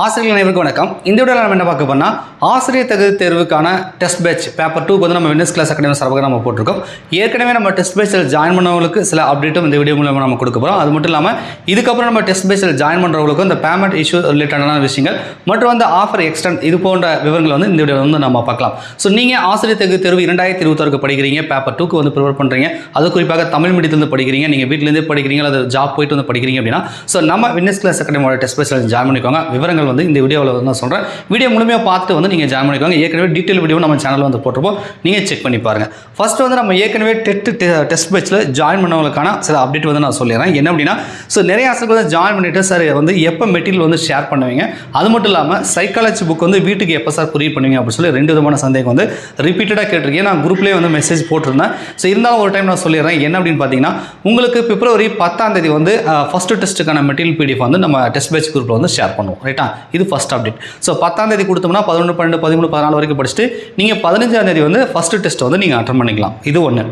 ஆசிரியர்கள் அனைவருக்கும் வணக்கம். இந்த வீடியோவில் நம்ம என்ன பார்க்க போனால் ஆசிரியர் தகுதி தேர்வுக்கான டெஸ்ட் பேட்ச் பேப்பர் டூ வந்து நம்ம வின்னஸ் கிளாஸ் அகாடமி சார்பாக நம்ம போட்டிருக்கோம். ஏற்கனவே நம்ம டெஸ்ட் பேட்சில் ஜாயின் பண்ணவங்களுக்கு சில அப்டேட்டும் இந்த வீடியோ மூலமாக நம்ம கொடுக்க போகிறோம் அது மட்டும் இல்லாமல் இதுக்கப்புறம் நம்ம டெஸ்ட் பேட்சில் ஜாயின் பண்ணுறவங்களுக்கும் இந்த பேமெண்ட் இஷ்யூ ரிலேட்டடான விஷயங்கள் மற்றும் வந்து ஆஃபர் எக்ஸ்டன் இது போன்ற விவரங்களை வந்து இந்த வீடியோ வந்து நம்ம பார்க்கலாம். ஸோ நீங்கள் ஆசிரியர் தகுதி தேர்வு இரண்டாயிரத்தி இருபத்தாறுக்கு படிக்கிறீங்க பேப்பர் டூக்கு வந்து ப்ரிப்பேர் பண்ணுறீங்க அது குறிப்பாக தமிழ் மீடியத்துலேருந்து படிக்கிறீங்க. நீங்கள் வீட்டிலேருந்து படிக்கிறீங்க அல்லது ஜாப் போயிட்டு வந்து படிக்கிறீங்க அப்படின்னா ஸோ நம்ம வின்னஸ் கிளாஸ் அகாடமியோட டெஸ்ட் பேஸில் ஜாயின் பண்ணிக்கோங்க. விவரங்கள் வந்து இந்த வீடியோவில் வந்து நான் சொல்கிறேன் வீடியோ முழுமையாக பார்த்து வந்து நீங்கள் ஜாயின் பண்ணிக்கோங்க. ஏற்கனவே டீட்டெயில் வீடியோ நம்ம சேனலில் வந்து போட்டிருப்போம். நீங்கள் செக் பண்ணி பாருங்கள் ஃபர்ஸ்ட் வந்து நம்ம ஏற்கனவே டெட் டெஸ்ட் பேச்சில் ஜாயின் பண்ணவங்களுக்கான சில அப்டேட் வந்து நான் சொல்லிடுறேன். என்ன அப்படின்னா ஸோ நிறைய ஆசிரியர்கள் வந்து ஜாயின் பண்ணிட்டு சார் வந்து எப்போ மெட்டீரியல் வந்து ஷேர் பண்ணுவீங்க? அது மட்டும் இல்லாமல் சைக்காலஜி புக் வந்து வீட்டுக்கு எப்போ சார் புரிய பண்ணுவீங்க அப்படின்னு சொல்லி ரெண்டு விதமான சந்தேகம் வந்து ரிப்பீட்டடாக கேட்டிருக்கேன். நான் குரூப்லேயே வந்து மெசேஜ் போட்டிருந்தேன். ஸோ இருந்தாலும் ஒரு டைம் நான் சொல்லிடுறேன். என்ன அப்படின்னு பார்த்தீங்கன்னா உங்களுக்கு பிப்ரவரி பத்தாம் தேதி வந்து ஃபஸ்ட்டு டெஸ்ட்டுக்கான மெட்டீரியல் பிடிஎஃப் வந்து நம்ம டெஸ்ட் பேட்ச் குரூப்பில் வந்து ஷேர் பண்ணுவோம். ரைட்டா இது ஃபஸ்ட் அப்டேட் ஸோ பத்தாம் தேதி கொடுத்தோம்னா பதினொன்று பன்னெண்டு பதிமூணு பதினாலு வரைக்கும் படிச்சுட்டு நீங்கள் பதினஞ்சாம் தேதி வந்து ஃபஸ்ட்டு டெஸ்ட் வந்து நீங்கள் அட்டன் பண்ணிக்கலாம். இது ஒன்று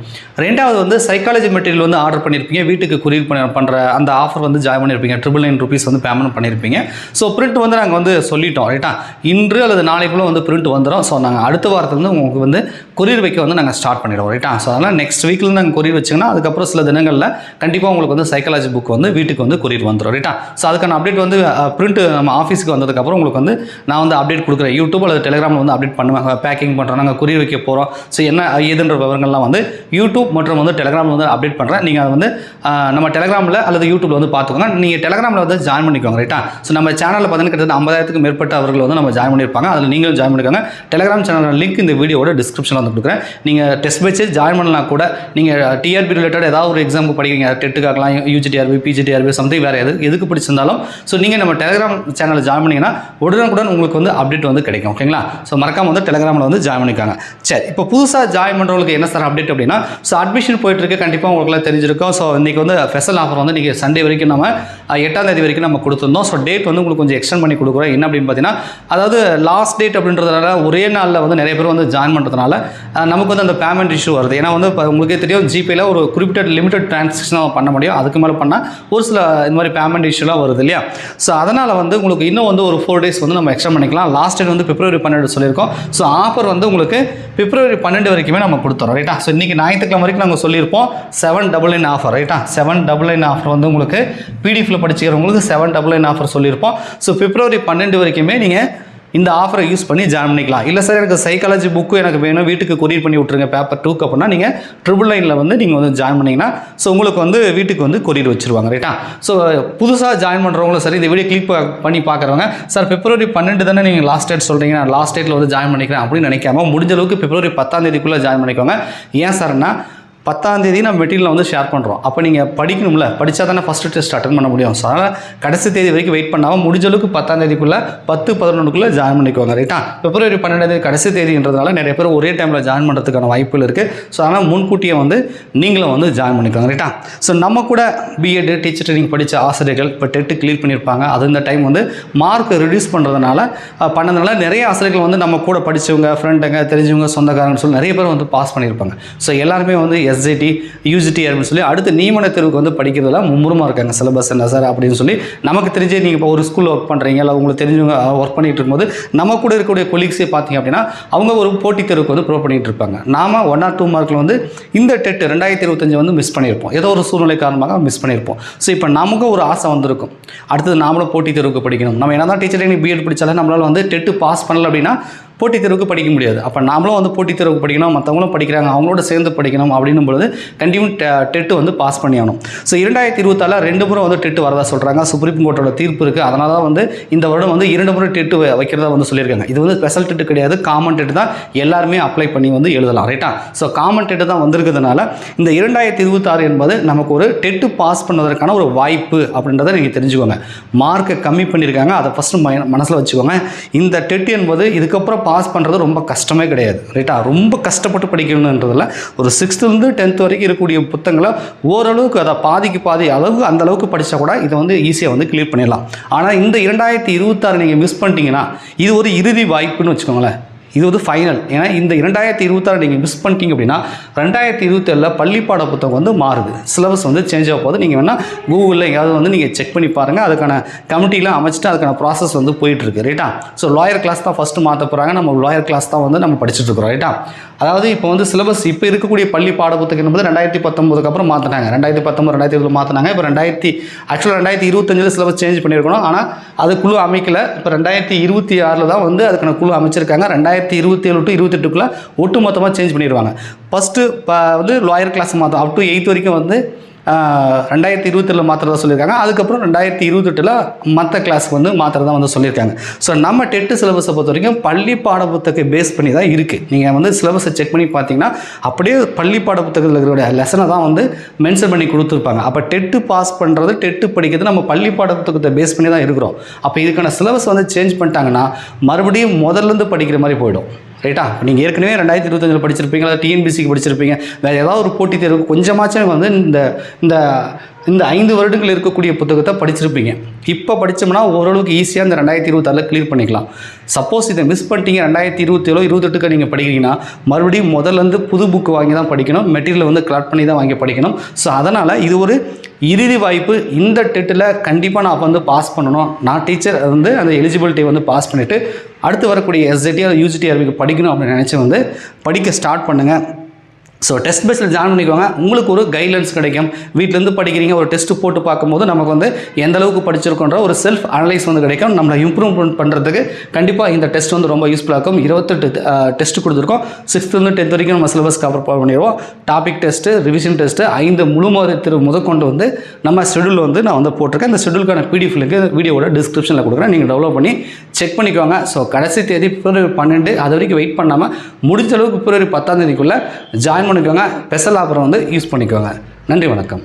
ரெண்டாவது வந்து சைக்காலஜி மெட்டீரியல் வந்து ஆர்டர் பண்ணியிருப்பீங்க வீட்டுக்கு குரியர் பண்ண பண்ணுற அந்த ஆஃபர் வந்து ஜாயின் பண்ணியிருப்பீங்க ட்ரிபிள் நைன் ருபீஸ் வந்து பேமெண்ட் பண்ணியிருப்பீங்க ஸோ பிரிண்ட் வந்து நாங்கள் வந்து சொல்லிட்டோம் ரைட்டா இன்று அல்லது நாளைக்குள்ள வந்து பிரிண்ட் வந்துடும் ஸோ நாங்கள் அடுத்த வாரத்துலேருந்து உங்களுக்கு வந்து கொரியர் வைக்க வந்து நாங்கள் ஸ்டார்ட் பண்ணிடுவோம் ரைட்டா ஸோ அதனால் நெக்ஸ்ட் வீக்கில் நாங்கள் கொரியர் வச்சிங்கன்னா அதுக்கப்புறம் சில தினங்களில் கண்டிப்பாக உங்களுக்கு வந்து சைக்காலஜி புக் வந்து வீட்டுக்கு வந்து கொரியர் வந்துடும் ரைட்டா ஸோ அதுக்கான அப்டேட் வந்து பிரிண்ட் நம்ம ஆஃபீஸுக்கு வந்ததுக்கப்புறம் உங்களுக்கு வந்து நான் வந்து அப்டேட் கொடுக்குறேன். யூடியூப் அல்லது டெலிகிராமில் வந்து அப்டேட் பண்ணுவாங்க பேக்கிங் பண்ணுறோம் நாங்கள் குறி வைக்க போகிறோம் ஸோ என்ன ஏதுன்ற விவரங்கள்லாம் வந்து யூடியூப் மற்றும் வந்து டெலிகிராமில் வந்து அப்டேட் பண்ணுறேன் நீங்கள் அதை வந்து நம்ம டெலிகிராமில் அல்லது யூடியூப்ல வந்து பார்த்துக்கோங்க. நீங்கள் டெலிகிராமில் வந்து ஜாயின் பண்ணிக்கோங்க. ரைட்டா ஸோ நம்ம சேனலில் பார்த்தீங்கன்னா கிட்டத்தட்ட ஐம்பதாயிரத்துக்கு மேற்பட்ட அவர்கள் வந்து நம்ம ஜாயின் பண்ணியிருப்பாங்க. அதில் நீங்களும் ஜாயின் பண்ணிக்கோங்க. டெலிகிராம் சேனல் லிங்க் இந்த வீடியோட டிஸ்கிரிப்ஷனில் வந்து கொடுக்குறேன். நீங்கள் டெஸ்ட் வச்சு ஜாயின் பண்ணலாம் கூட நீங்கள் டிஆர்பி ரிலேட்டட் ஏதாவது ஒரு எக்ஸாமுக்கு படிக்கிறீங்க. டெட்டுக்காகலாம் யூஜிடிஆர்பி பிஜிடிஆர்பி சம்திங் வேறு எது எதுக்கு பிடிச்சிருந்தாலும். ஸோ நீங்கள் நம்ம டெலிகிராம் சேனலில் ஜாயின் பண்ணிங்கன்னா உடனுக்குடன் உங்களுக்கு வந்து அப்டேட் வந்து கிடைக்கும். ஓகேங்களா ஸோ மறக்காம வந்து டெலிகிராமில் வந்து ஜாயின் பண்ணிக்காங்க. சரி இப்போ புதுசாக ஜாயின் பண்ணுறவங்களுக்கு என்ன சார் அப்டேட் அப்படின்னா ஸோ அட்மிஷன் போயிட்டுருக்கு. கண்டிப்பாக உங்களுக்குலாம் தெரிஞ்சிருக்கும். ஸோ இன்றைக்கி வந்து ஸ்பெஷல் ஆஃபர் வந்து நீங்கள் சண்டே வரைக்கும் நம்ம எட்டாம் தேதி வரைக்கும் நம்ம கொடுத்துருந்தோம். ஸோ டேட் வந்து உங்களுக்கு கொஞ்சம் எக்ஸ்டெண்ட் பண்ணி கொடுக்குறோம். என்ன அப்படின்னு பார்த்தீங்கன்னா அதாவது லாஸ்ட் டேட் அப்படின்றதுனால ஒரே நாளில் வந்து நிறைய பேர் வந்து ஜாயின் பண்ணுறதுனால நமக்கு வந்து அந்த பேமெண்ட் இஷ்யூ வருது. ஏன்னா வந்து இப்போ உங்களுக்கே தெரியும் ஜிபேல ஒரு குறிப்பிட்ட லிமிடெட் டிரான்சாக்ஷன் பண்ண முடியும். அதுக்கு மேலே பண்ணால் ஒரு சில இந்த மாதிரி பேமெண்ட் இஷ்யூலாம் வருது இல்லையா? ஸோ அதனால் வந்து உங்களுக்கு இன்னும் வந்து ஒரு ஃபோர் டேஸ் வந்து நம்ம எக்ஸ்டெண்ட் பண்ணிக்கலாம். லாஸ்ட் டேட் வந்து பிப்ரவரி பன்னெண்டு சொல்லியிருக்கோம். ஸோ ஆஃபர் வந்து உங்களுக்கு பிப்ரவரி பன்னெண்டு வரைக்குமே நம்ம கொடுத்துறோம். ரைட்டா ஸோ இன்றைக்கி ஞாயிற்றுக்கிழமை வரைக்கும் நாங்கள் சொல்லியிருப்போம். செவன் டபுள் நைன் ஆஃபர் ரைட்டா செவன் டபுள் நைன் ஆஃபர் வந்து உங்களுக்கு பிடிஎஃபில் படிச்சுக்கிறவங்களுக்கு செவன் டபுள் நைன் ஆஃபர் சொல்லியிருப்போம். ஸோ பிப்ரவரி பன்னெண்டு வரைக்குமே நீங்கள் இந்த ஆஃபரை யூஸ் பண்ணி ஜாயின் பண்ணிக்கலாம். இல்லை சார் எனக்கு சைக்காலஜி புக்கு எனக்கு வேணும். வீட்டுக்கு கொரியர் பண்ணி விட்ருங்க பேப்பர் டூக்கு அப்படின்னா நீங்கள் ட்ரிபிள் நைனில் வந்து நீங்கள் வந்து ஜாயின் பண்ணிங்கன்னா ஸோ உங்களுக்கு வந்து வீட்டுக்கு வந்து கொரியர் வச்சுருவாங்க ரைட்டா ஸோ புதுசாக ஜாயின் பண்ணுறவங்களும் சரி இந்த வீடியோ கிளிக் பண்ணி பார்க்குறவங்க சார் பிப்ரவரி பன்னெண்டு தானே நீங்கள் லாஸ்ட் டேட் சொல்கிறீங்க நான் லாஸ்ட் டேட்டில் வந்து ஜாயின் பண்ணிக்கிறேன் அப்படின்னு நினைக்காம முடிஞ்ச அளவுக்கு பிப்ரவரி பத்தாம் தேதிக்குள்ளே ஜாயின் பண்ணிக்கோங்க. ஏன் சார்னா பத்தாம் தேதி நம்ம மெட்டீரியல் வந்து ஷேர் பண்ணுறோம் அப்போ நீங்கள் படிக்கணும்ல படித்தா தானே ஃபஸ்ட்டு டெஸ்ட் அட்டன் பண்ண முடியும். ஸோ அதனால் கடைசி தேதி வரைக்கும் வெயிட் பண்ணாமல் முடிஞ்ச அளவுக்கு பத்தாம் தேதிக்குள்ளே பத்து பதினொன்றுக்குள்ளே ஜாயின் பண்ணிக்குவாங்க ரைட்டா பிப்ரவரி பன்னெண்டாம் தேதி கடைசி தேதின்றதுனால நிறைய பேர் ஒரே டைமில் ஜாயின் பண்ணுறதுக்கான வாய்ப்புகள் இருக்குது ஸோ அதனால் முன்கூட்டியே வந்து நீங்களும் வந்து ஜாயின் பண்ணிக்குவாங்க ரைட்டா ஸோ நம்ம கூட பிஎட் டீச்சர் ட்ரைனிங் படித்த ஆசிரியர்கள் இப்போ டெட்டு கிளியர் பண்ணியிருப்பாங்க அது இந்த டைம் வந்து மார்க் ரிடியூஸ் பண்ணுறதுனால பண்ணதுனால நிறைய ஆசிரியர்கள் வந்து நம்ம கூட படித்தவங்க ஃப்ரெண்டுங்க தெரிஞ்சவங்க சொந்தக்காரங்கன்னு சொல்லி நிறைய பேர் வந்து பாஸ் பண்ணியிருப்பாங்க ஸோ எல்லாருமே வந்து எஸ்ஜிடி யூஜிடி அப்படின்னு சொல்லி அடுத்து நியமன தேர்வுக்கு வந்து படிக்கிறதெல்லாம் மும்முரமாக இருக்காங்க. சிலபஸ் என்ன சார் அப்படின்னு சொல்லி நமக்கு தெரிஞ்சு நீங்கள் இப்போ ஒரு ஸ்கூலில் ஒர்க் பண்ணுறீங்க இல்லை உங்களுக்கு தெரிஞ்சவங்க ஒர்க் பண்ணிகிட்டு இருக்கும்போது நம்ம கூட இருக்கக்கூடிய கொலீக்ஸே பார்த்தீங்க அப்படின்னா அவங்க ஒரு போட்டித் தேர்வுக்கு வந்து ப்ரோ பண்ணிகிட்டு இருப்பாங்க. நாம ஒன் ஆர் டூ மார்க்கில் வந்து இந்த டெட் ரெண்டாயிரத்தி இருபத்தஞ்சு வந்து மிஸ் பண்ணியிருப்போம் ஏதோ ஒரு சூழ்நிலை காரணமாக மிஸ் பண்ணியிருப்போம் ஸோ இப்போ நமக்கும் ஒரு ஆசை வந்திருக்கும். அடுத்தது நாமளும் போட்டித் தேர்வுக்கு படிக்கணும். நம்ம என்ன தான் டீச்சர் பிஎட் படித்தாலே நம்மளால் வந்து டெட்டு பாஸ் பண்ணல அப்படின்னா போட்டித் தேர்வுக்கு படிக்க முடியாது. அப்போ நாமளும் வந்து போட்டித் தேர்வுக்கு படிக்கணும் மற்றவங்களும் படிக்கிறாங்க அவங்களோட சேர்ந்து படிக்கணும் அப்படின்னும் பொழுது கண்டிப்பாக டெட்டு வந்து பாஸ் பண்ணியாகணும். ஸோ இரண்டாயிரத்தி இருபத்தால ரெண்டு முறை வந்து டெட்டு வரதா சொல்கிறாங்க சுப்ரீம் கோர்ட்டோட தீர்ப்பு இருக்குது அதனால தான் வந்து இந்த வருடம் வந்து இரண்டு முறை டெட்டு வைக்கிறதா வந்து சொல்லியிருக்காங்க. இது வந்து ஸ்பெஷல் டெட்டு கிடையாது. காமன் டெட்டு தான் எல்லாருமே அப்ளை பண்ணி வந்து எழுதலாம். ரைட்டா ஸோ காமன் டெட்டு தான் வந்திருக்கிறதுனால இந்த இரண்டாயிரத்தி இருபத்தாறு என்பது நமக்கு ஒரு டெட்டு பாஸ் பண்ணுவதற்கான ஒரு வாய்ப்பு அப்படின்றத நீங்கள் தெரிஞ்சுக்கோங்க. மார்க்கை கம்மி பண்ணியிருக்காங்க. அதை ஃபஸ்ட்டு மனசில் வச்சுக்கோங்க. இந்த டெட் என்பது இதுக்கப்புறம் பாஸ் பண்ணுறது ரொம்ப கஷ்டமே கிடையாது ரைட்டா ரொம்ப கஷ்டப்பட்டு படிக்கணுன்றதில்ல ஒரு சிக்ஸ்த்துலேருந்து டென்த் வரைக்கும் இருக்கக்கூடிய புத்தகங்களை ஓரளவுக்கு அதை பாதிக்கு பாதி அளவு அந்த அளவுக்கு படித்தா கூட இதை வந்து ஈஸியாக வந்து கிளியர் பண்ணிடலாம். ஆனால் இந்த இரண்டாயிரத்தி இருபத்தாறு நீங்கள் மிஸ் பண்ணிட்டீங்கன்னா இது ஒரு இறுதி வாய்ப்புன்னு வச்சுக்கோங்களேன். இது வந்து ஃபைனல் ஏன்னா இந்த இரண்டாயிரத்தி இருபத்தாறு நீங்கள் மிஸ் பண்ணிட்டீங்க அப்படின்னா ரெண்டாயிரத்தி இருபத்தேழில் பள்ளி பாட புத்தகம் வந்து மாறுது. சிலபஸ் வந்து சேஞ்ச் ஆக போகுது. நீங்கள் வேணால் கூகுளில் எங்கேயாவது வந்து நீங்கள் செக் பண்ணி பாருங்கள் அதுக்கான கமிட்டிலாம் அமைச்சிட்டு அதுக்கான ப்ராசஸ் வந்து போயிட்டுருக்கு ரைட்டா ஸோ லாயர் கிளாஸ் தான் ஃபஸ்ட்டு மாற்ற போகிறாங்க நம்ம லாயர் கிளாஸ் தான் வந்து நம்ம படிச்சுட்டு இருக்கிறோம். ரைட்டா அதாவது இப்போ வந்து சிலபஸ் இப்போ இருக்கக்கூடிய பள்ளி பாட புத்தகம் என்பது ரெண்டாயிரத்தி பத்தொம்போதுக்கு அப்புறம் மாற்றினாங்க ரெண்டாயிரத்தி பத்தொம்பது ரெண்டாயிரத்தி இருபது மாற்றினாங்க இப்போ ரெண்டாயிரத்தி ஆக்சுவலாக ரெண்டாயிரத்தி இருபத்தஞ்சில் சிலபஸ் சேஞ்ச் பண்ணியிருக்கணும் ஆனால் அது குழு அமைக்கல. இப்போ ரெண்டாயிரத்தி இருபத்தி ஆறில் தான் வந்து அதுக்கான குழு அமைச்சிருக்காங்க. ரெண்டாயிரத்தி இருபத்தி ஏழு டு இருபத்தெட்டுக்குள்ளே ஒட்டு மொத்தமாக சேஞ்ச் பண்ணிடுவாங்க ஃபஸ்ட்டு இப்போ வந்து லாயர் கிளாஸ் மாற்றம் அப் டு எயித் வரைக்கும் வந்து ரெண்டாயிரத்தி இருபத்தெட்டில் மாற்றுறதா சொல்லியிருக்காங்க. அதுக்கப்புறம் ரெண்டாயிரத்தி இருபத்தெட்டில் மற்ற கிளாஸ்க்கு வந்து மாற்றுறதா வந்து சொல்லியிருக்காங்க. ஸோ நம்ம டெட்டு சிலபஸை பொறுத்த வரைக்கும் பள்ளி பாட புத்தகத்தை பேஸ் பண்ணி தான் இருக்குது நீங்கள் வந்து சிலபஸை செக் பண்ணி பார்த்தீங்கன்னா அப்படியே பள்ளி பாட புத்தகத்தில் இருக்கிற லெசனை தான் வந்து மென்ஷன் பண்ணி கொடுத்துருப்பாங்க. அப்போ டெட்டு பாஸ் பண்ணுறது டெட்டு படிக்கிறது நம்ம பள்ளி பாட புத்தகத்தை பேஸ் பண்ணி தான் இருக்கிறோம். அப்போ இதுக்கான சிலபஸ் வந்து சேஞ்ச் பண்ணிட்டாங்கன்னா மறுபடியும் முதல்லேருந்து படிக்கிற மாதிரி போயிடும். ரைட்டா நீங்கள் ஏற்கனவே ரெண்டாயிரத்தி இருபத்தஞ்சில் படிச்சிருப்பீங்க அல்லது டிஎன்பிசிக்கு படிச்சிருப்பீங்க. வேறு ஏதாவது ஒரு போட்டித் தேர்வு கொஞ்சமாச்சும் வந்து இந்த இந்த இந்த ஐந்து வருடங்கள் இருக்கக்கூடிய புத்தகத்தை படிச்சிருப்பீங்க. இப்போ படித்தோம்னா ஓரளவுக்கு ஈஸியாக இந்த ரெண்டாயிரத்தி இருபத்தாறில் கிளியர் பண்ணிக்கலாம். சப்போஸ் இதை மிஸ் பண்ணிட்டீங்க ரெண்டாயிரத்தி இருபத்தேழோ இருபத்தெட்டுக்கு நீங்கள் படிக்கிறீங்கன்னா மறுபடியும் முதல்லேருந்து புது புக்கு வாங்கி தான் படிக்கணும் மெட்டீரியல் வந்து கலெக்ட் பண்ணி தான் வாங்கி படிக்கணும். ஸோ அதனால் இது ஒரு இறுதி வாய்ப்பு. இந்த டெட்டில் கண்டிப்பாக நான் அப்போ வந்து பாஸ் பண்ணணும். நான் டீச்சர் வந்து அந்த எலிஜிபிலிட்டி வந்து பாஸ் பண்ணிவிட்டு அடுத்து வரக்கூடிய எஸ்ஜெட்டி அல்லது யூஜிடி அறிவிக்கு படிக்கணும் அப்படின்னு நினச்சி வந்து படிக்க ஸ்டார்ட் பண்ணுங்கள் ஸோ டெஸ்ட் பேஸில் ஜாயின் பண்ணிக்கோங்க. உங்களுக்கு ஒரு கைட்லைன்ஸ் கிடைக்கும். வீட்டிலேருந்து படிக்கிறீங்க ஒரு டெஸ்ட்டு போட்டு பார்க்கும்போது நமக்கு வந்து எந்த அளவுக்கு படிச்சிருக்கோன்ற ஒரு செல்ஃப் அனலைஸ் வந்து கிடைக்கும். நம்மளை இம்ப்ரூவ்மெண்ட் பண்ணுறதுக்கு கண்டிப்பாக இந்த டெஸ்ட் வந்து ரொம்ப யூஸ்ஃபுல்லாக இருக்கும். இருபத்தெட்டு டெஸ்ட் கொடுத்துருக்கோம். சிக்ஸ்த்துலேருந்து டென்த் வரைக்கும் நம்ம சிலபஸ் கவர் பண்ணிடுவோம். டாபிக் டெஸ்ட்டு ரிவிஷன் டெஸ்ட்டு ஐந்து முழு திரு முதற்கொண்டு வந்து நம்ம ஷெடியூல் வந்து நான் வந்து போட்டிருக்கேன். இந்த ஷெடியூலுக்கான பிடிஎஃப் லிங்க் வீடியோவோட டிஸ்கிரிப்ஷனில் கொடுக்குறேன். நீங்கள் டெவலப் பண்ணி செக் பண்ணிக்கோங்க. ஸோ கடைசி தேதி பிப்ரவரி பன்னெண்டு அது வரைக்கும் வெயிட் பண்ணாமல் முடிஞ்ச அளவுக்கு பிப்ரவரி பத்தாம் தேதிக்குள்ளே ஜாயின் பண்ணிக்கோங்க. ஸ்பெஷல் ஆஃபரை வந்து யூஸ் பண்ணிக்கோங்க. நன்றி வணக்கம்.